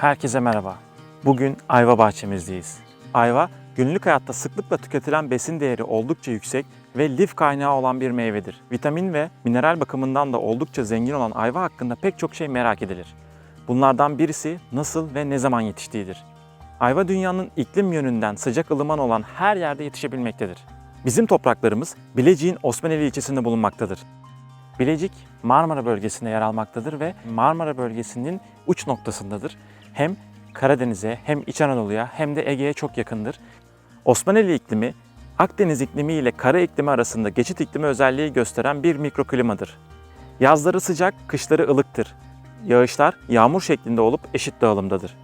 Herkese merhaba. Bugün ayva bahçemizdeyiz. Ayva, günlük hayatta sıklıkla tüketilen besin değeri oldukça yüksek ve lif kaynağı olan bir meyvedir. Vitamin ve mineral bakımından da oldukça zengin olan ayva hakkında pek çok şey merak edilir. Bunlardan birisi nasıl ve ne zaman yetiştiğidir. Ayva dünyanın iklim yönünden sıcak ılıman olan her yerde yetişebilmektedir. Bizim topraklarımız Bilecik'in Osmaneli ilçesinde bulunmaktadır. Bilecik Marmara bölgesinde yer almaktadır ve Marmara bölgesinin uç noktasındadır. Hem Karadeniz'e hem İç Anadolu'ya hem de Ege'ye çok yakındır. Osmaneli iklimi Akdeniz iklimi ile kara iklimi arasında geçit iklimi özelliği gösteren bir mikroklimadır. Yazları sıcak, kışları ılıktır. Yağışlar yağmur şeklinde olup eşit dağılımdadır.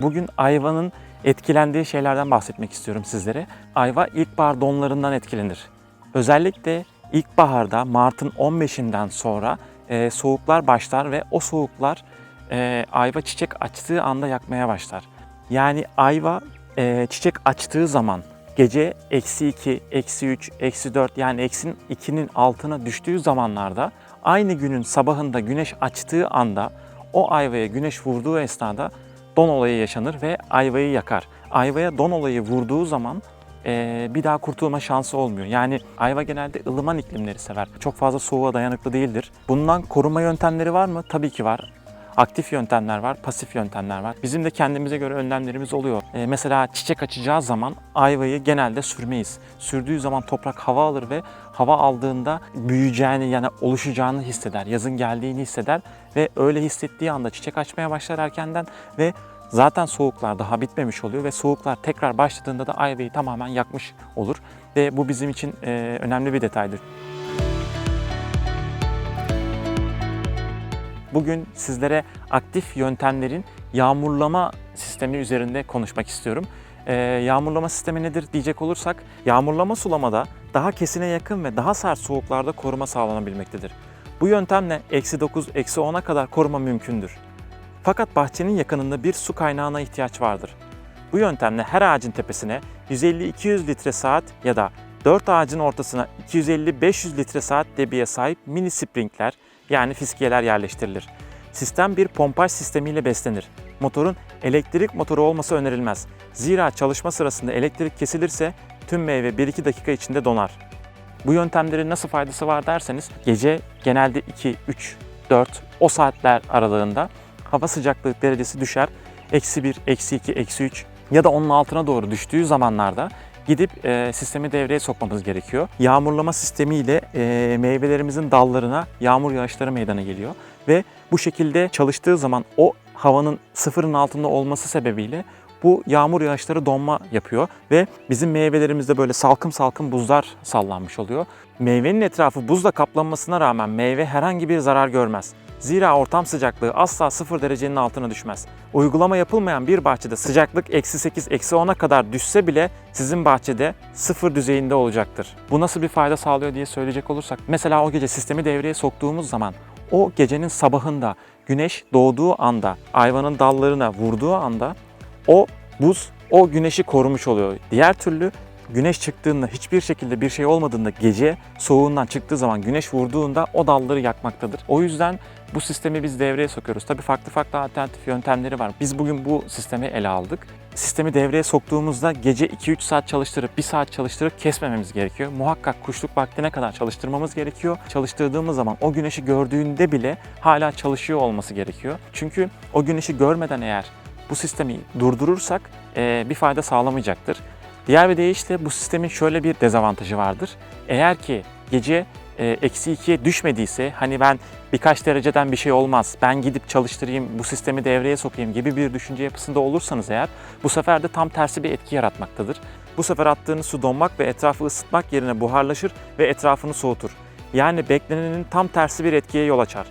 Bugün ayvanın etkilendiği şeylerden bahsetmek istiyorum sizlere. Ayva ilkbahar donlarından etkilenir. Özellikle ilkbaharda Mart'ın 15'inden sonra e, soğuklar başlar ve o soğuklar e, ayva çiçek açtığı anda yakmaya başlar. Yani ayva e, çiçek açtığı zaman gece eksi 2, eksi 3, eksi 4 yani eksin 2'nin altına düştüğü zamanlarda aynı günün sabahında güneş açtığı anda o ayvaya güneş vurduğu esnada don olayı yaşanır ve ayvayı yakar. Ayvaya don olayı vurduğu zaman e, bir daha kurtulma şansı olmuyor. Yani ayva genelde ılıman iklimleri sever. Çok fazla soğuğa dayanıklı değildir. Bundan koruma yöntemleri var mı? Tabii ki var. Aktif yöntemler var, pasif yöntemler var. Bizim de kendimize göre önlemlerimiz oluyor. E, mesela çiçek açacağı zaman ayvayı genelde sürmeyiz. Sürdüğü zaman toprak hava alır ve hava aldığında büyüyeceğini yani oluşacağını hisseder. Yazın geldiğini hisseder ve öyle hissettiği anda çiçek açmaya başlar erkenden ve zaten soğuklar daha bitmemiş oluyor ve soğuklar tekrar başladığında da ayvayı tamamen yakmış olur. Ve bu bizim için e, önemli bir detaydır. Bugün sizlere aktif yöntemlerin yağmurlama sistemi üzerinde konuşmak istiyorum. Ee, yağmurlama sistemi nedir diyecek olursak, yağmurlama sulamada daha kesine yakın ve daha sert soğuklarda koruma sağlanabilmektedir. Bu yöntemle eksi 9, eksi 10'a kadar koruma mümkündür. Fakat bahçenin yakınında bir su kaynağına ihtiyaç vardır. Bu yöntemle her ağacın tepesine 150-200 litre saat ya da 4 ağacın ortasına 250-500 litre saat debiye sahip mini sprinkler yani fiskiyeler yerleştirilir. Sistem bir pompaj sistemiyle beslenir. Motorun elektrik motoru olması önerilmez. Zira çalışma sırasında elektrik kesilirse tüm meyve 1-2 dakika içinde donar. Bu yöntemlerin nasıl faydası var derseniz gece genelde 2, 3, 4 o saatler aralığında hava sıcaklığı derecesi düşer. Eksi 1, eksi 2, eksi 3 ya da onun altına doğru düştüğü zamanlarda gidip e, sistemi devreye sokmamız gerekiyor. Yağmurlama sistemiyle e, meyvelerimizin dallarına yağmur yağışları meydana geliyor ve bu şekilde çalıştığı zaman o havanın sıfırın altında olması sebebiyle bu yağmur yağışları donma yapıyor ve bizim meyvelerimizde böyle salkım salkım buzlar sallanmış oluyor. Meyvenin etrafı buzla kaplanmasına rağmen meyve herhangi bir zarar görmez. Zira ortam sıcaklığı asla 0 derecenin altına düşmez. Uygulama yapılmayan bir bahçede sıcaklık eksi 8, eksi 10'a kadar düşse bile sizin bahçede 0 düzeyinde olacaktır. Bu nasıl bir fayda sağlıyor diye söyleyecek olursak, mesela o gece sistemi devreye soktuğumuz zaman o gecenin sabahında güneş doğduğu anda, ayvanın dallarına vurduğu anda o buz o güneşi korumuş oluyor. Diğer türlü güneş çıktığında hiçbir şekilde bir şey olmadığında gece soğuğundan çıktığı zaman güneş vurduğunda o dalları yakmaktadır. O yüzden bu sistemi biz devreye sokuyoruz. Tabii farklı farklı alternatif yöntemleri var. Biz bugün bu sistemi ele aldık. Sistemi devreye soktuğumuzda gece 2-3 saat çalıştırıp 1 saat çalıştırıp kesmememiz gerekiyor. Muhakkak kuşluk vaktine kadar çalıştırmamız gerekiyor. Çalıştırdığımız zaman o güneşi gördüğünde bile hala çalışıyor olması gerekiyor. Çünkü o güneşi görmeden eğer bu sistemi durdurursak bir fayda sağlamayacaktır. Diğer bir deyişle bu sistemin şöyle bir dezavantajı vardır. Eğer ki gece eksi 2'ye düşmediyse hani ben birkaç dereceden bir şey olmaz, ben gidip çalıştırayım, bu sistemi devreye sokayım gibi bir düşünce yapısında olursanız eğer bu sefer de tam tersi bir etki yaratmaktadır. Bu sefer attığınız su donmak ve etrafı ısıtmak yerine buharlaşır ve etrafını soğutur. Yani beklenenin tam tersi bir etkiye yol açar.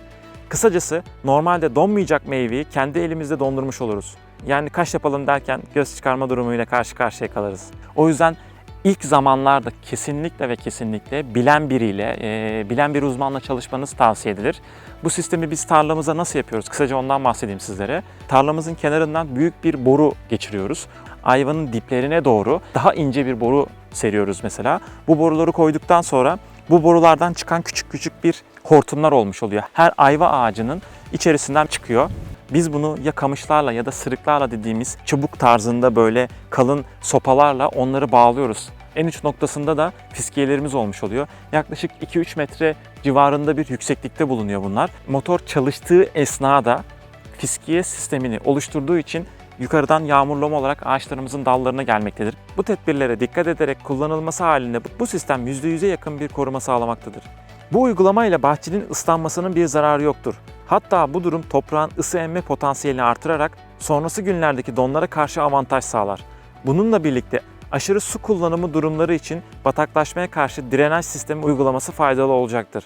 Kısacası normalde donmayacak meyveyi kendi elimizde dondurmuş oluruz. Yani kaş yapalım derken göz çıkarma durumuyla karşı karşıya kalırız. O yüzden ilk zamanlarda kesinlikle ve kesinlikle bilen biriyle, e, bilen bir uzmanla çalışmanız tavsiye edilir. Bu sistemi biz tarlamıza nasıl yapıyoruz? Kısaca ondan bahsedeyim sizlere. Tarlamızın kenarından büyük bir boru geçiriyoruz. Ayvanın diplerine doğru daha ince bir boru seriyoruz mesela. Bu boruları koyduktan sonra bu borulardan çıkan küçük küçük bir hortumlar olmuş oluyor. Her ayva ağacının içerisinden çıkıyor. Biz bunu ya kamışlarla ya da sırıklarla dediğimiz çubuk tarzında böyle kalın sopalarla onları bağlıyoruz. En uç noktasında da fiskiyelerimiz olmuş oluyor. Yaklaşık 2-3 metre civarında bir yükseklikte bulunuyor bunlar. Motor çalıştığı esnada fiskiye sistemini oluşturduğu için yukarıdan yağmurlama olarak ağaçlarımızın dallarına gelmektedir. Bu tedbirlere dikkat ederek kullanılması halinde bu sistem %100'e yakın bir koruma sağlamaktadır. Bu uygulamayla bahçenin ıslanmasının bir zararı yoktur. Hatta bu durum toprağın ısı emme potansiyelini artırarak sonrası günlerdeki donlara karşı avantaj sağlar. Bununla birlikte aşırı su kullanımı durumları için bataklaşmaya karşı drenaj sistemi uygulaması faydalı olacaktır.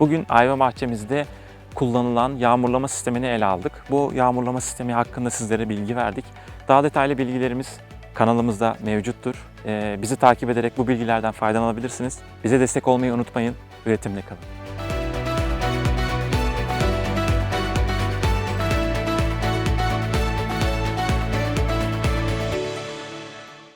Bugün ayva bahçemizde kullanılan yağmurlama sistemini ele aldık. Bu yağmurlama sistemi hakkında sizlere bilgi verdik. Daha detaylı bilgilerimiz kanalımızda mevcuttur. Ee, bizi takip ederek bu bilgilerden faydalanabilirsiniz. Bize destek olmayı unutmayın. Üretimle kalın.